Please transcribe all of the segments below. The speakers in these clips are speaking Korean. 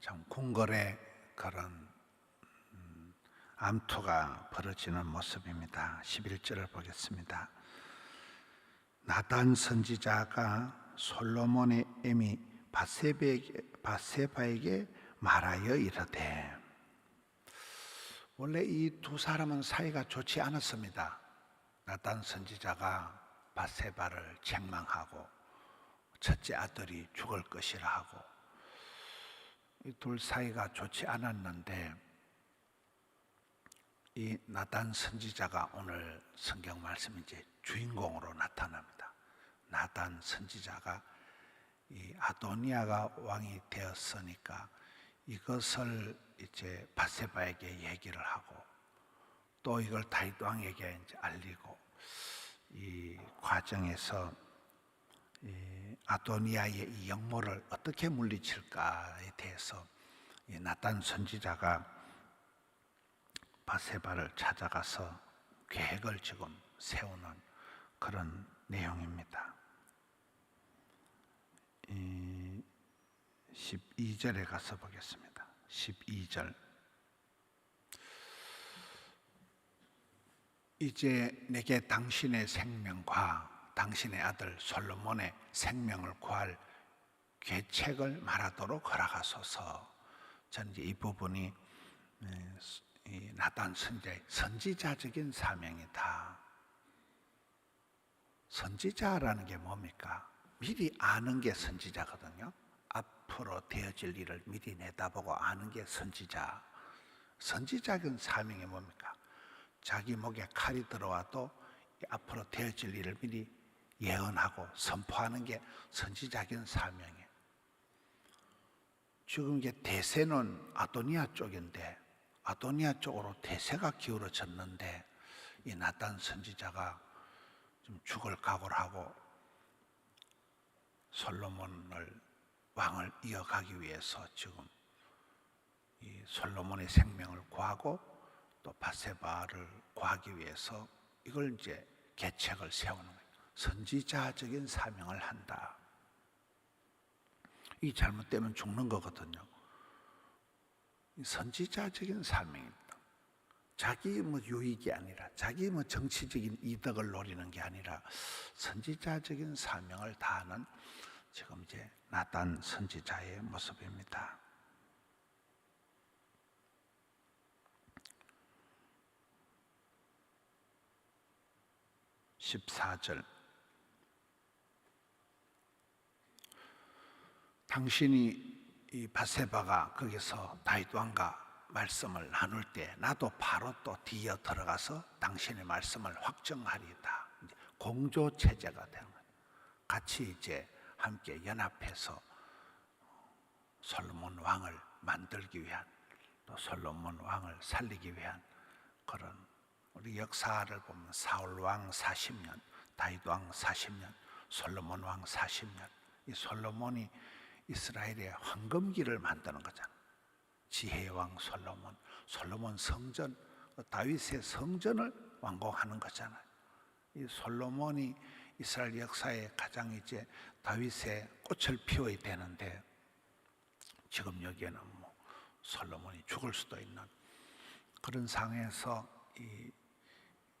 참 궁궐의 그런 음, 암투가 벌어지는 모습입니다. 11절을 보겠습니다. 나단 선지자가 솔로몬의 애미 바세바에게, 말하여 이르되 원래 이 두 사람은 사이가 좋지 않았습니다. 나단 선지자가 바세바를 책망하고 첫째 아들이 죽을 것이라 하고 이 둘 사이가 좋지 않았는데 이 나단 선지자가 오늘 성경 말씀 이제 주인공으로 나타납니다. 나단 선지자가 이 아도니아가 왕이 되었으니까 이것을 이제 바세바에게 얘기를 하고 또 이걸 다윗 왕에게 이제 알리고 이 과정에서 이 아도니아의 이 역모를 어떻게 물리칠까에 대해서 이 나단 선지자가 바세바를 찾아가서 계획을 지금 세우는 그런 내용입니다. 이 12절에 가서 보겠습니다. 12절. 이제 내게 당신의 생명과 당신의 아들 솔로몬의 생명을 구할 계책을 말하도록 허락하소서. 저는 이 부분이 네, 이 나단 선지자의 선지자적인 사명이다. 선지자라는 게 뭡니까? 미리 아는 게 선지자거든요. 앞으로 되어질 일을 미리 내다보고 아는 게 선지자. 선지자적인 사명이 뭡니까? 자기 목에 칼이 들어와도 앞으로 되어질 일을 미리 예언하고 선포하는 게 선지자적인 사명이에요. 지금 이게 대세는 아도니아 쪽인데 아도니아 쪽으로 대세가 기울어졌는데 이 나단 선지자가 좀 죽을 각오를 하고 솔로몬을 왕을 이어가기 위해서 지금 이 솔로몬의 생명을 구하고 또 바세바를 구하기 위해서 이걸 이제 계책을 세우는 거예요. 선지자적인 사명을 한다. 이 잘못되면 죽는 거거든요. 선지자적인 사명입니다. 자기 뭐 유익이 아니라 자기 뭐 정치적인 이득을 노리는 게 아니라 선지자적인 사명을 다하는 지금 이제 나단 선지자의 모습입니다. 14절 당신이 이 바세바가 거기서 다윗 왕과 말씀을 나눌 때 나도 바로 또 뒤어 들어가서 당신의 말씀을 확정하리다. 공조 체제가 되는 거예요. 같이 이제 함께 연합해서 솔로몬 왕을 만들기 위한 또 솔로몬 왕을 살리기 위한 그런 우리 역사를 보면 사울 왕 40년, 다윗 왕 40년, 솔로몬 왕 40년. 이 솔로몬이 이스라엘의 황금기를 만드는 거잖아. 지혜의 왕 솔로몬, 솔로몬 성전, 다윗의 성전을 완공하는 거잖아요. 이 솔로몬이 이스라엘 역사에 가장 이제 다윗의 꽃을 피워야 되는데 지금 여기에는 뭐 솔로몬이 죽을 수도 있는 그런 상황에서 이,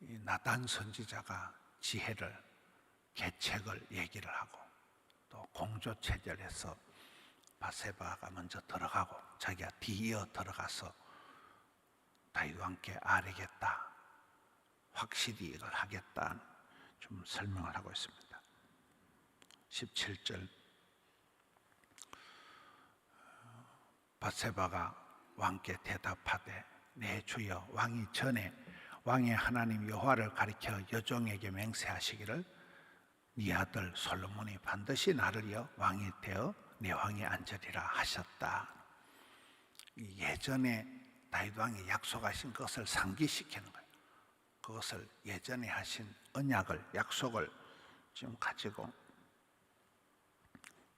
이 나단 선지자가 지혜를 계책을 얘기를 하고 또 공조 체제를 해서 바세바가 먼저 들어가고 자기가 뒤이어 들어가서 다윗과 함께 아뢰겠다. 확실히 이걸 하겠다. 좀 설명을 하고 있습니다. 17절 바세바가 왕께 대답하되 내 주여 왕이 전에 왕의 하나님 여호와를 가리켜 여종에게 맹세하시기를 네 아들 솔로몬이 반드시 나를 이어 왕이 되어 내 왕이 앉으리라 하셨다. 예전에 다윗 왕이 약속하신 것을 상기시키는 거예요. 그것을 예전에 하신 언약을 약속을 지금 가지고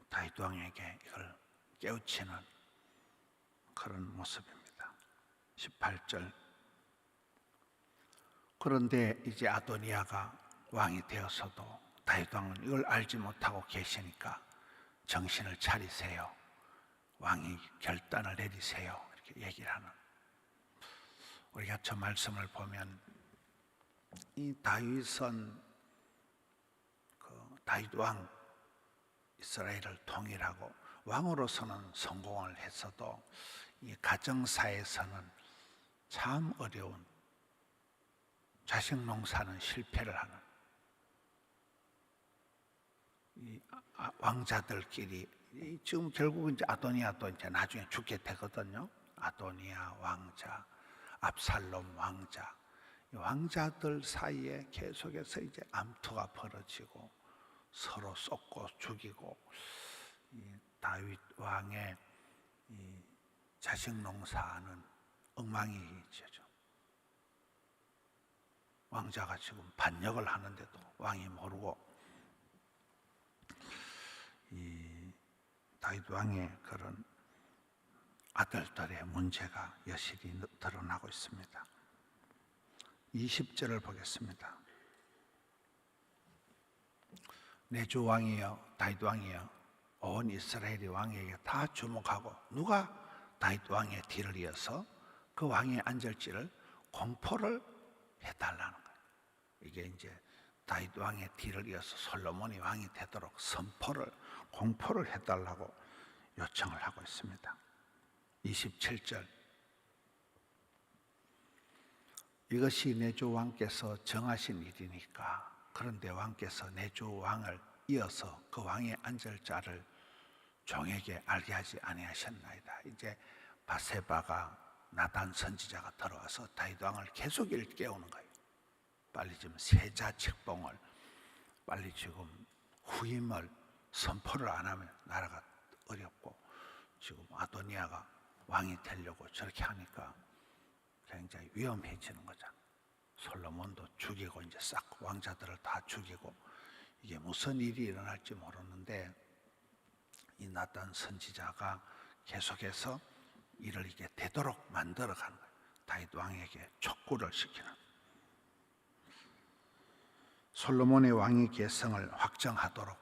다윗 왕에게 이걸 깨우치는 그런 모습입니다. 18절 그런데 이제 아도니아가 왕이 되어서도 다윗 왕은 이걸 알지 못하고 계시니까 정신을 차리세요. 왕이 결단을 내리세요. 이렇게 얘기를 하는. 우리가 저 말씀을 보면 이 다윗은 그 다윗 왕 이스라엘을 통일하고 왕으로서는 성공을 했어도 이 가정사에서는 참 어려운 자식 농사는 실패를 하는 왕자들끼리 이 지금 결국 이제 아도니아도 이제 나중에 죽게 되거든요. 아도니아 왕자, 압살롬 왕자, 이 왕자들 사이에 계속해서 이제 암투가 벌어지고 서로 쏟고 죽이고 이 다윗 왕의 이 자식 농사는 엉망이죠. 왕자가 지금 반역을 하는데도 왕이 모르고 다윗 왕의 그런 아들들의 문제가 여실히 드러나고 있습니다. 20절을 보겠습니다. 내주 왕이여 다윗 왕이여 온 이스라엘의 왕에게 다 주목하고 누가 다윗 왕의 뒤를 이어서 그 왕이 앉을지를 공포를 해달라는 거예요. 이게 이제 다윗 왕의 뒤를 이어서 솔로몬이 왕이 되도록 선포를 공포를 해달라고 요청을 하고 있습니다. 27절 이것이 내 주 왕께서 정하신 일이니까 그런데 왕께서 내 주 왕을 이어서 그 왕에 앉을 자를 종에게 알게 하지 아니하셨나이다. 이제 바세바가 나단 선지자가 들어와서 다윗 왕을 계속 일깨우는 거예요. 빨리 좀 세자 책봉을 빨리 지금 후임을 선포를 안 하면 나라가 어렵고 지금 아도니아가 왕이 되려고 저렇게 하니까 굉장히 위험해지는 거잖아. 솔로몬도 죽이고 이제 싹 왕자들을 다 죽이고 이게 무슨 일이 일어날지 모르는데 이 나단 선지자가 계속해서 이를 이게 되도록 만들어 가는 거예요. 다윗 왕에게 촉구를 시키는. 솔로몬의 왕위 계성을 확정하도록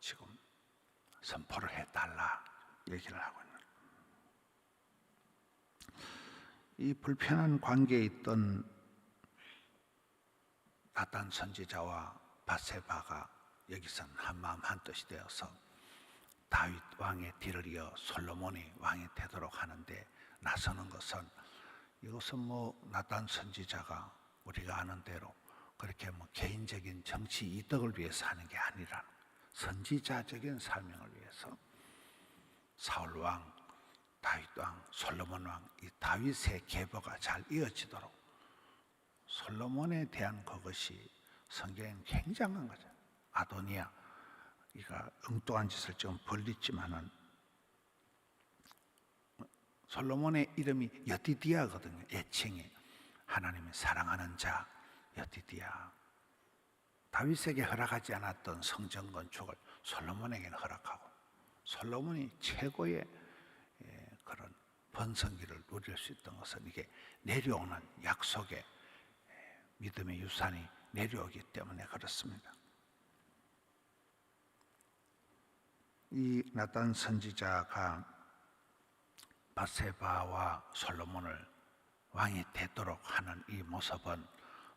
지금 선포를 해달라 얘기를 하고 있는. 이 불편한 관계에 있던 나단 선지자와 바세바가 여기서는 한마음 한뜻이 되어서 다윗 왕의 뒤를 이어 솔로몬이 왕이 되도록 하는데 나서는 것은 이것은 뭐 나단 선지자가 우리가 아는 대로 그렇게 뭐 개인적인 정치 이득을 위해서 하는 게 아니라 선지자적인 사명을 위해서 사울 왕, 다윗 왕, 솔로몬 왕, 이 다윗의 계보가 잘 이어지도록 솔로몬에 대한 그것이 성경엔 굉장한 거죠. 아도니아, 이가 엉뚱한 짓을 좀 벌리지만은 솔로몬의 이름이 여디디아거든요. 애칭이 하나님의 사랑하는 자 여디디아. 다윗에게 허락하지 않았던 성전 건축을 솔로몬에게는 허락하고 솔로몬이 최고의 예, 그런 번성기를 누릴 수 있던 것은 이게 내려오는 약속의 예, 믿음의 유산이 내려오기 때문에 그렇습니다. 이 나단 선지자가 바세바와 솔로몬을 왕이 되도록 하는 이 모습은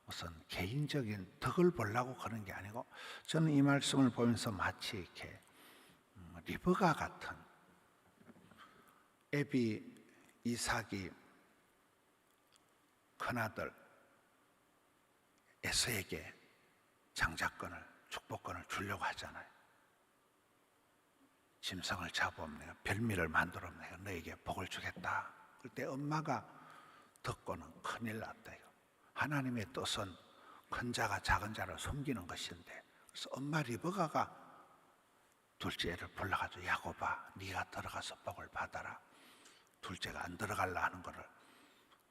무슨 개인적인 덕을 보려고 그런 게 아니고 저는 이 말씀을 보면서 마치 이렇게 음, 리브가 같은 에비 이삭이 큰아들 에서에게 장자권을 축복권을 주려고 하잖아요. 짐승을 내가 별미를 만들어 내가 너에게 복을 주겠다. 그때 엄마가 듣고는 큰일 났다. 하나님의 뜻은 큰 자가 작은 자를 섬기는 것인데 그래서 엄마 리버가가 둘째를 불러가지고 야고바 네가 들어가서 복을 받아라. 둘째가 안 들어갈라 하는 거를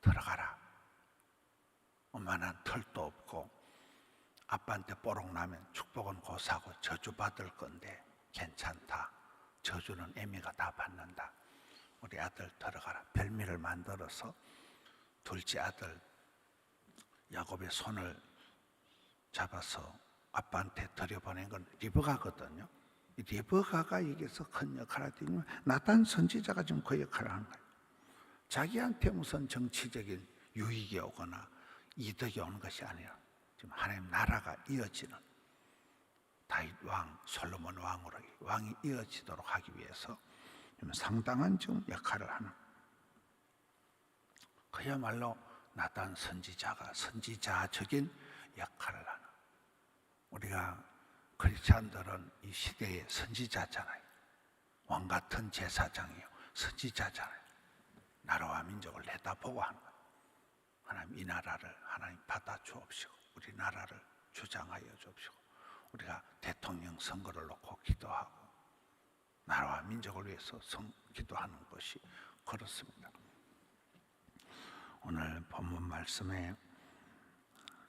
들어가라. 엄마는 털도 없고 아빠한테 뽀록 나면 축복은 고사고 저주 받을 건데 괜찮다. 저주는 애미가 다 받는다. 우리 아들 들어가라. 별미를 만들어서 둘째 아들 야곱의 손을 잡아서 아빠한테 들여보낸 건 리브가거든요. 이 리버가가 여기서 큰 역할을 하더니 나단 선지자가 지금 그 역할을 하는 거예요. 자기한테 무슨 정치적인 유익이 오거나 이득이 오는 것이 아니라 지금 하나님 나라가 이어지는 다윗 왕, 솔로몬 왕으로 이 왕이 이어지도록 하기 위해서 상당한 지금 역할을 하는 그야말로 나단 선지자가 선지자적인 역할을 하는 우리가 크리스찬들은 이 시대의 선지자잖아요. 왕 같은 제사장이요. 선지자잖아요. 나라와 민족을 내다보고 하는 거예요. 하나님 이 나라를 하나님 받아 주옵시고 우리 나라를 주장하여 주옵시고 우리가 대통령 선거를 놓고 기도하고 나라와 민족을 위해서 성, 기도하는 것이 그렇습니다. 오늘 본문 말씀에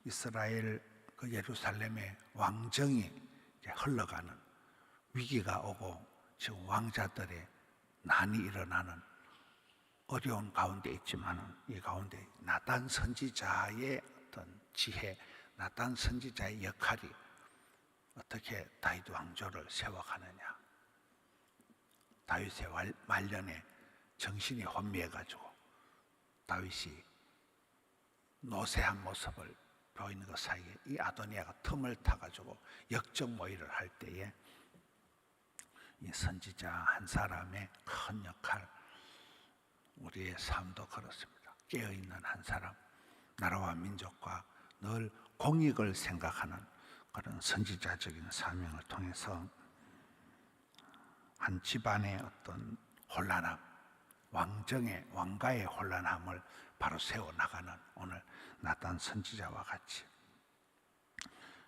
이스라엘 그 예루살렘의 왕정이 흘러가는 위기가 오고 지금 왕자들의 난이 일어나는 어려운 가운데 있지만은 이 가운데 나단 선지자의 어떤 지혜, 나단 선지자의 역할이 어떻게 다윗 왕조를 세워가느냐. 다윗의 왈- 말년에 정신이 혼미해가지고 다윗이 노쇠한 모습을 보이는 것 사이에 이 아도니아가 틈을 타가지고 역적 모의를 할 때에 이 선지자 한 사람의 큰 역할, 우리의 삶도 그렇습니다. 깨어 있는 한 사람, 나라와 민족과 늘 공익을 생각하는 그런 선지자적인 사명을 통해서 한 집안의 어떤 혼란함, 왕정의 왕가의 혼란함을 바로 세워 나가는 오늘 나단 선지자와 같이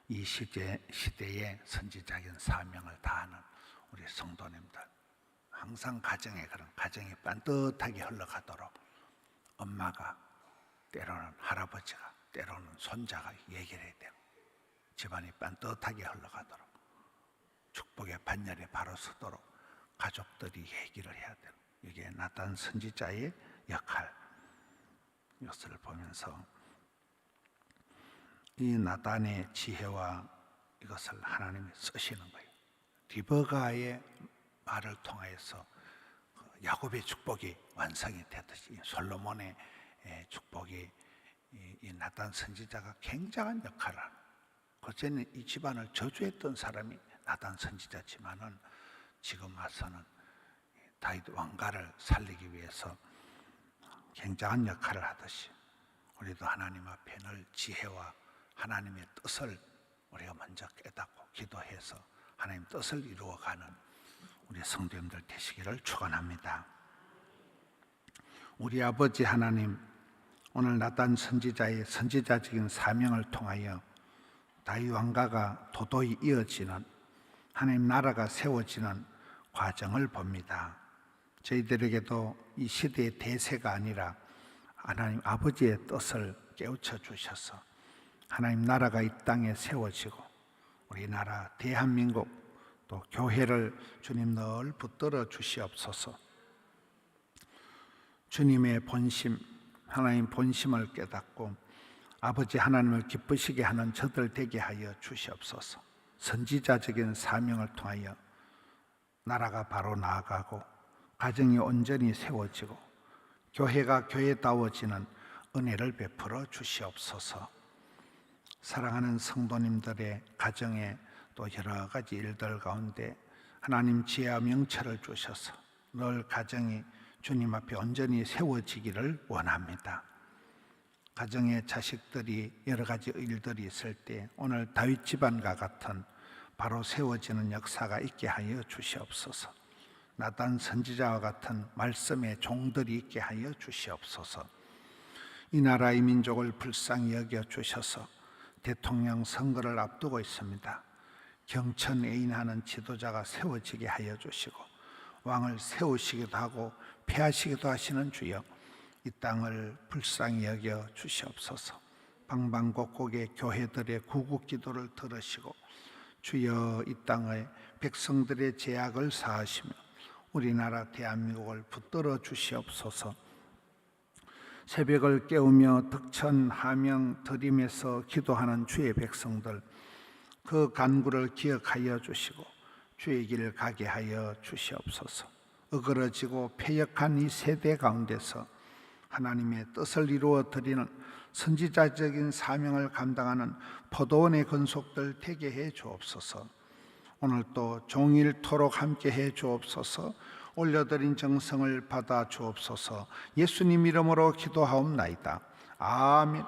이 시대 시대의 선지자적인 사명을 다하는 우리 성도님들 항상 가정에 그런 가정이 반듯하게 흘러가도록 엄마가 때로는 할아버지가 때로는 손자가 얘기를 해야 돼요. 집안이 반듯하게 흘러가도록 축복의 반열에 바로 서도록 가족들이 얘기를 해야 돼요. 이게 나단 선지자의 역할. 이것을 보면서 이 나단의 지혜와 이것을 하나님이 쓰시는 거예요. 디버가의 말을 통하여서 그 야곱의 축복이 완성이 되듯이 솔로몬의 에, 축복이 이, 이 나단 선지자가 굉장한 역할을. 그전에 이 집안을 저주했던 사람이 나단 선지자지만은 지금 와서는 다윗 왕가를 살리기 위해서 굉장한 역할을 하듯이 우리도 하나님 앞에 늘 지혜와 하나님의 뜻을 우리가 먼저 깨닫고 기도해서 하나님 뜻을 이루어가는 우리 성도님들 되시기를 축원합니다. 우리 아버지 하나님 오늘 나단 선지자의 선지자적인 사명을 통하여 다윗 왕가가 도도히 이어지는 하나님 나라가 세워지는 과정을 봅니다. 저희들에게도 이 시대의 대세가 아니라 하나님 아버지의 뜻을 깨우쳐 주셔서 하나님 나라가 이 땅에 세워지고 우리나라 대한민국 또 교회를 주님 늘 붙들어 주시옵소서. 주님의 본심, 하나님 본심을 깨닫고 아버지 하나님을 기쁘시게 하는 저들 되게 하여 주시옵소서. 선지자적인 사명을 통하여 나라가 바로 나아가고 가정이 온전히 세워지고 교회가 교회다워지는 은혜를 베풀어 주시옵소서. 사랑하는 성도님들의 가정에 또 여러 가지 일들 가운데 하나님 지혜와 명철을 주셔서 늘 가정이 주님 앞에 온전히 세워지기를 원합니다. 가정의 자식들이 여러 가지 일들이 있을 때 오늘 다윗 집안과 같은 바로 세워지는 역사가 있게 하여 주시옵소서. 나단 선지자와 같은 말씀의 종들이 있게 하여 주시옵소서. 이 나라의 민족을 불쌍히 여겨 주셔서 대통령 선거를 앞두고 있습니다. 경천 애인하는 지도자가 세워지게 하여 주시고 왕을 세우시기도 하고 폐하시기도 하시는 주여 이 땅을 불쌍히 여겨 주시옵소서. 방방곡곡의 교회들의 구국 기도를 들으시고 주여 이 땅의 백성들의 제약을 사하시며 우리나라 대한민국을 붙들어 주시옵소서. 새벽을 깨우며 득천 하명 드림에서 기도하는 주의 백성들 그 간구를 기억하여 주시고 주의 길을 가게 하여 주시옵소서. 어그러지고 패역한 이 세대 가운데서 하나님의 뜻을 이루어 드리는 선지자적인 사명을 감당하는 포도원의 건속들 되게 해 주옵소서. 오늘 또 종일토록 함께 해 주옵소서. 올려드린 정성을 받아 주옵소서. 예수님 이름으로 기도하옵나이다. 아멘.